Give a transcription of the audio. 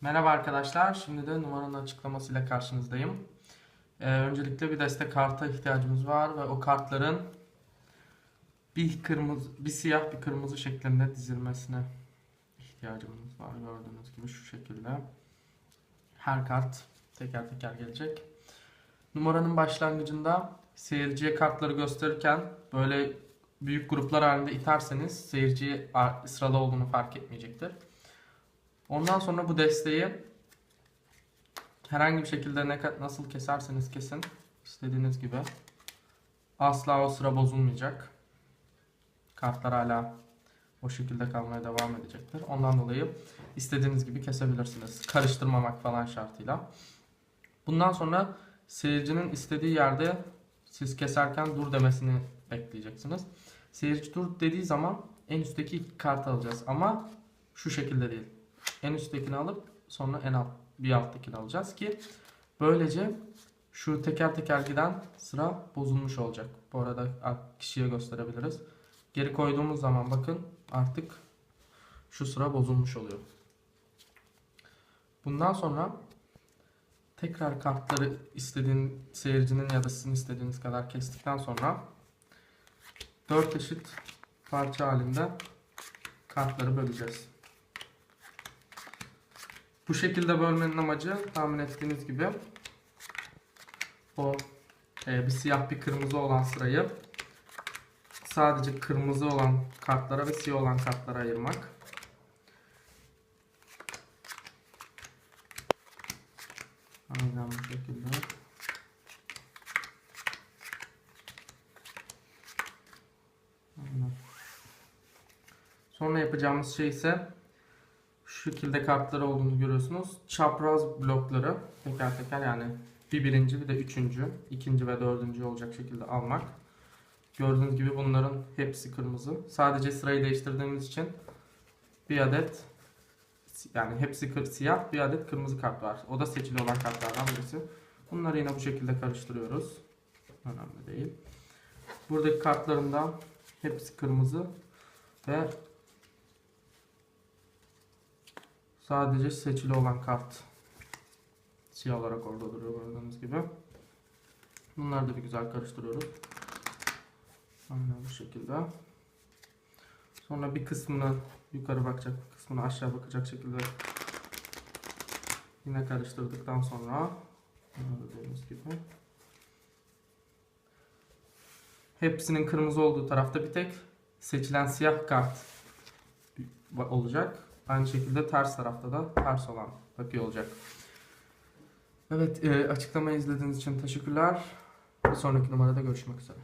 Merhaba arkadaşlar. Şimdi de numaranın açıklamasıyla karşınızdayım. Ee, öncelikle bir destek karta ihtiyacımız var ve o kartların bir kırmızı, bir siyah bir kırmızı şeklinde dizilmesine ihtiyacımız var. Gördüğünüz gibi şu şekilde. Her kart teker teker gelecek. Numaranın başlangıcında seyirciye kartları gösterirken böyle büyük gruplar halinde iterseniz seyirci sıralı olduğunu fark etmeyecektir. Ondan sonra bu desteği herhangi bir şekilde ne nasıl keserseniz kesin istediğiniz gibi asla o sıra bozulmayacak. Kartlar hala o şekilde kalmaya devam edecektir. Ondan dolayı istediğiniz gibi kesebilirsiniz. Karıştırmamak falan şartıyla. Bundan sonra seyircinin istediği yerde siz keserken dur demesini bekleyeceksiniz. Seyirci dur dediği zaman en üstteki kartı alacağız ama şu şekilde değil. En üsttekini alıp sonra en alt bir alttakini alacağız ki böylece şu teker teker giden sıra bozulmuş olacak. Bu arada kişiye gösterebiliriz. Geri koyduğumuz zaman bakın artık şu sıra bozulmuş oluyor. Bundan sonra tekrar kartları istediğin seyircinin ya da sizin istediğiniz kadar kestikten sonra 4 eşit parça halinde kartları böleceğiz. Bu şekilde bölmenin amacı tahmin ettiğiniz gibi o e, bir siyah bir kırmızı olan sırayı sadece kırmızı olan kartlara ve siyah olan kartlara ayırmak. Aynen bu şekilde. Aynen. Sonra yapacağımız şey ise şu şekilde kartları olduğunu görüyorsunuz. Çapraz blokları teker teker yani bir birinci bir de üçüncü, ikinci ve dördüncü olacak şekilde almak. Gördüğünüz gibi bunların hepsi kırmızı. Sadece sırayı değiştirdiğimiz için bir adet yani hepsi kır, siyah bir adet kırmızı kart var. O da seçili olan kartlardan birisi. Bunları yine bu şekilde karıştırıyoruz. Önemli değil. Buradaki kartlarımda hepsi kırmızı ve Sadece seçili olan kart siyah olarak orada duruyor gördüğünüz gibi. Bunları da bir güzel karıştırıyoruz. Aynen bu şekilde. Sonra bir kısmını yukarı bakacak, bir kısmını aşağı bakacak şekilde yine karıştırdıktan sonra gördüğünüz gibi hepsinin kırmızı olduğu tarafta bir tek seçilen siyah kart olacak. Aynı şekilde ters tarafta da ters olan bakıyor olacak. Evet, e, açıklamayı izlediğiniz için teşekkürler. Bir sonraki numarada görüşmek üzere.